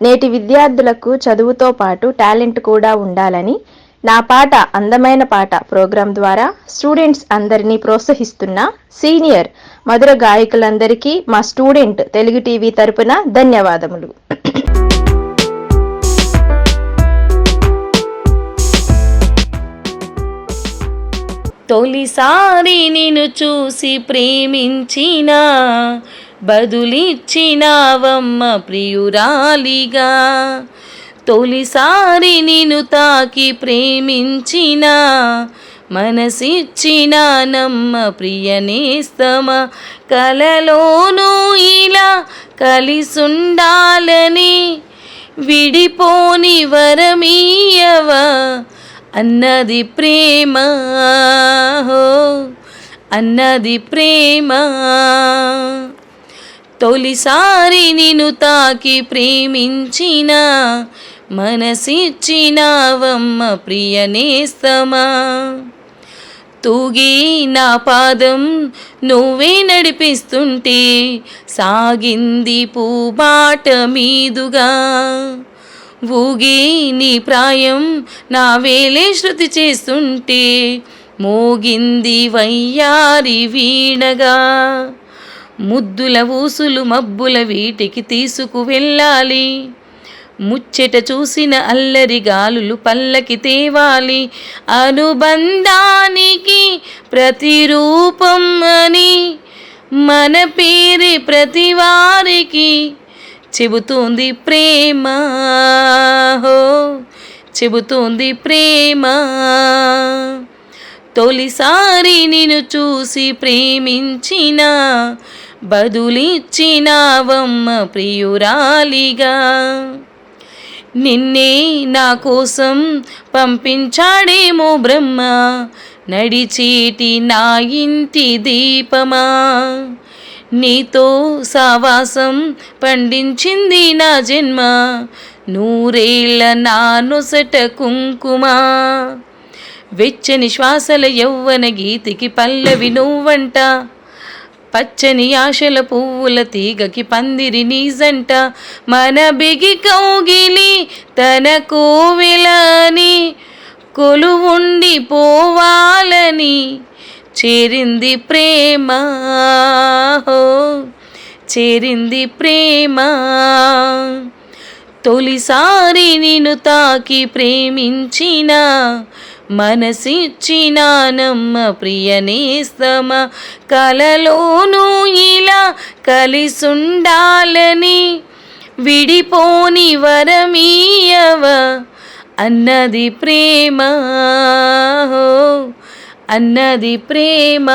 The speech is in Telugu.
నేటి విద్యార్థులకు చదువుతో పాటు టాలెంట్ కూడా ఉండాలని నా పాట అందమైన పాట ప్రోగ్రాం ద్వారా స్టూడెంట్స్ అందరినీ ప్రోత్సహిస్తున్న సీనియర్ మధుర గాయకులందరికీ మా స్టూడెంట్ తెలుగు టీవీ తరపున ధన్యవాదములు. తొలిసారి నిన్ను చూసి ప్రేమించిన బదులిచ్చినావమ్మ ప్రియురాలిగా. తొలిసారి నిన్ను తాకి ప్రేమించిన మనసిచ్చిన నమ్మ ప్రియనేస్తమ. కలలోనూ ఇలా కలిసుండాలని విడిపోని వరమీయవ. అన్నది ప్రేమ అన్నది ప్రేమ. తొలిసారి నిన్ను తాకి ప్రేమించిన మనసిచ్చినావమ్మ ప్రియనేస్తమా తూగి నా పాదం నువ్వే నడిపిస్తుంటే సాగింది పూబాట మీదుగా. ఊగి నీ ప్రాయం నా వేలే శృతి చేస్తుంటే మోగింది వయ్యారి వీణగా. ముద్దుల ఊసులు మబ్బుల వీటికి తీసుకు వెళ్ళాలి. ముచ్చట చూసిన అల్లరి గాలులు పల్లకి తేవాలి. అనుబంధానికి ప్రతిరూపం అని మన పేరు ప్రతి వారికి చెబుతుంది ప్రేమ. హో చెబుతుంది ప్రేమ. తొలిసారి నిన్ను చూసి ప్రేమించిన బదులిచ్చినావమ్మ ప్రియురాలిగా. నిన్నే నా కోసం పంపించాడేమో బ్రహ్మ నడిచేటి నా ఇంటి దీపమా. నీతో సావాసం పండించింది నా జన్మ నూరేళ్ళ నా నొసట కుంకుమా. వెచ్చని శ్వాసల యౌవన గీతికి పల్లవి నువ్వంట పచ్చని ఆశల పువ్వుల తీగకి పందిరి నీజంట. మన బిగి కౌగిలి తన కోవెలని కొలువుండి పోవాలని చేరింది ప్రేమ. చేరింది ప్రేమ. తొలిసారి నిన్ను తాకి ప్రేమించిన మనసిచ్చినానమ్మ ప్రియనేస్తమ కలలోనూ ఇలా కలిసుండాలని విడిపోని వరమీయవ అన్నది ప్రేమ. అన్నది ప్రేమ.